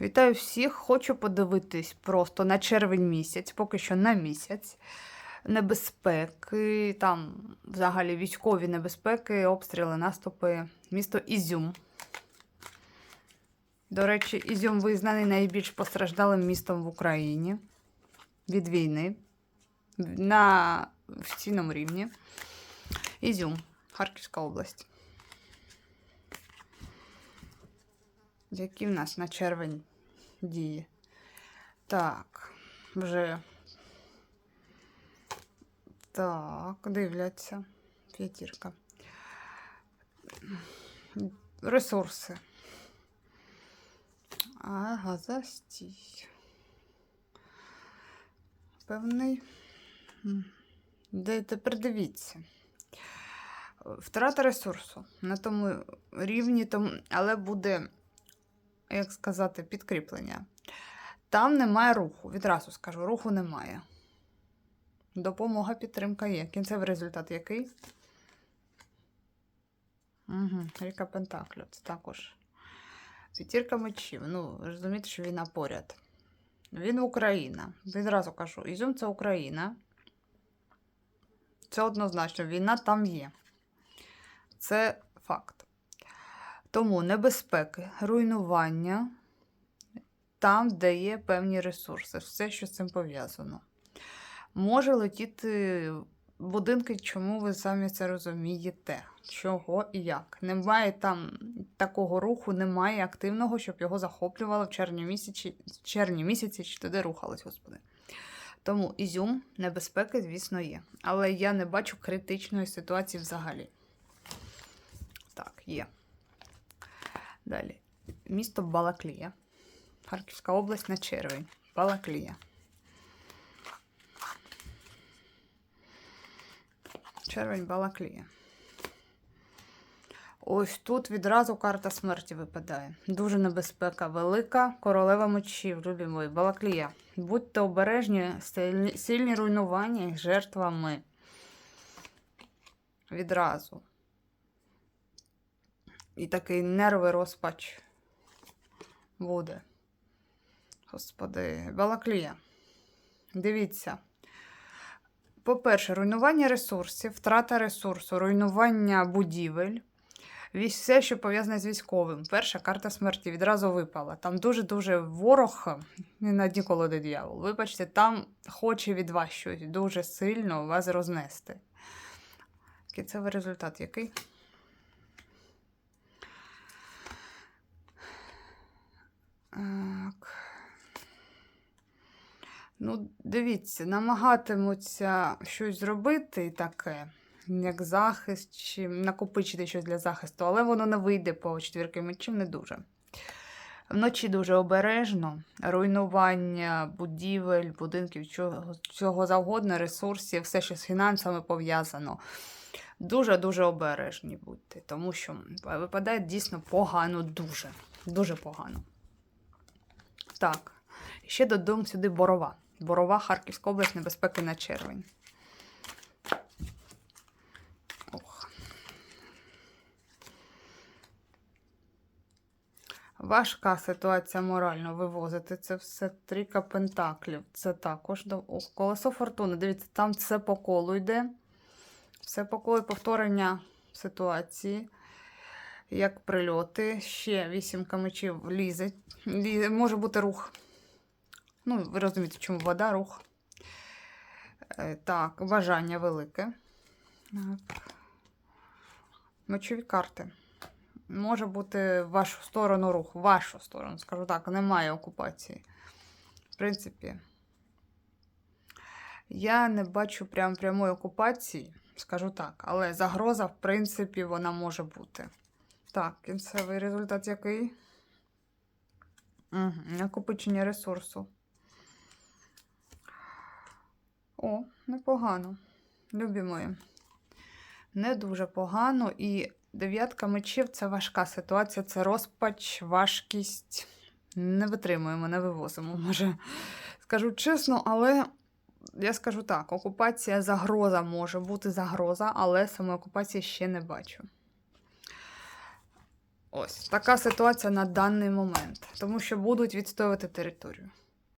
Вітаю всіх! Хочу подивитись просто на червень місяць, поки що на місяць. Небезпеки, там взагалі військові небезпеки, обстріли, наступи. Місто Ізюм. До речі, Ізюм визнаний найбільш постраждалим містом в Україні від війни на офіційному рівні. Ізюм, Харківська область. Які в нас на червень дії? Так, вже. Так, дивляться. П'ятірка. Ресурси. Ага, застій. Певний. Де тепер дивіться. Втрата ресурсу на тому рівні, але буде як сказати, підкріплення. Там немає руху. Відразу скажу, руху немає. Допомога, підтримка є. Кінцевий результат який? Угу, Ріка Пентаклю. Це також. П'ятірка мечів. Ну, розумієте, що війна поряд. Він Україна. Відразу кажу, Ізюм це Україна. Це однозначно, війна там є. Це факт. Тому небезпеки, руйнування там, де є певні ресурси, все, що з цим пов'язано. Може летіти будинки, чому ви самі це розумієте? Чого і як. Немає там такого руху, немає активного, щоб його захоплювало в червні місяці, червні місяці чи туди рухались, господи. Тому ізюм, небезпеки, звісно, є. Але я не бачу критичної ситуації взагалі. Так, є. Далі. Місто Балаклія. Харківська область на червень. Балаклія. Червень Балаклія. Ось тут відразу карта смерті випадає. Дуже небезпека велика. Королева мечів, любі мої. Балаклія. Будьте обережні, сильні, руйнування і жертвами. Відразу. І такий нервий розпач буде. Господи, Балаклія. Дивіться. По-перше, руйнування ресурсів, втрата ресурсу, руйнування будівель. Все, що пов'язане з військовим. Перша карта смерті відразу випала. Там дуже-дуже ворог, не на дні колоди дьявол. Вибачте, там хоче від вас щось дуже сильно вас рознести. Кінцевий результат який? Ну, дивіться, намагатимуться щось зробити таке, як захист, чи накопичити щось для захисту, але воно не вийде по четвірки мечів не дуже. Вночі дуже обережно, руйнування будівель, будинків, чого, чого завгодно, ресурсів, все, що з фінансами пов'язано. Дуже-дуже обережні будьте, тому що випадає дійсно погано, дуже, дуже погано. Так, ще додому сюди борова. Борова, Харківська область, небезпеки на червень. Ох. Важка ситуація морально вивозити це все. Трійка пентаклів. Це також колесо фортуни. Дивіться, там все по колу йде. Все по колу повторення ситуації. Як прильоти. Ще вісімка мечів. Лізе. Може бути рух. Ну, ви розумієте, чому вода, рух. Е, Так, бажання велике. Так. Мечові карти. Може бути в вашу сторону рух. В вашу сторону, скажу так, немає окупації. В принципі, я не бачу прям прямої окупації, скажу так, але загроза, в принципі, вона може бути. Так, кінцевий результат який? Угу, накопичення ресурсу. О, непогано. Любі мої. Не дуже погано. І дев'ятка мечів це важка ситуація, це розпач, важкість. Не витримуємо, не вивозимо. Може, скажу чесно, але я скажу так: окупація загроза може бути загроза, але саме окупації ще не бачу. Ось така ситуація на даний момент, тому що будуть відстоювати територію.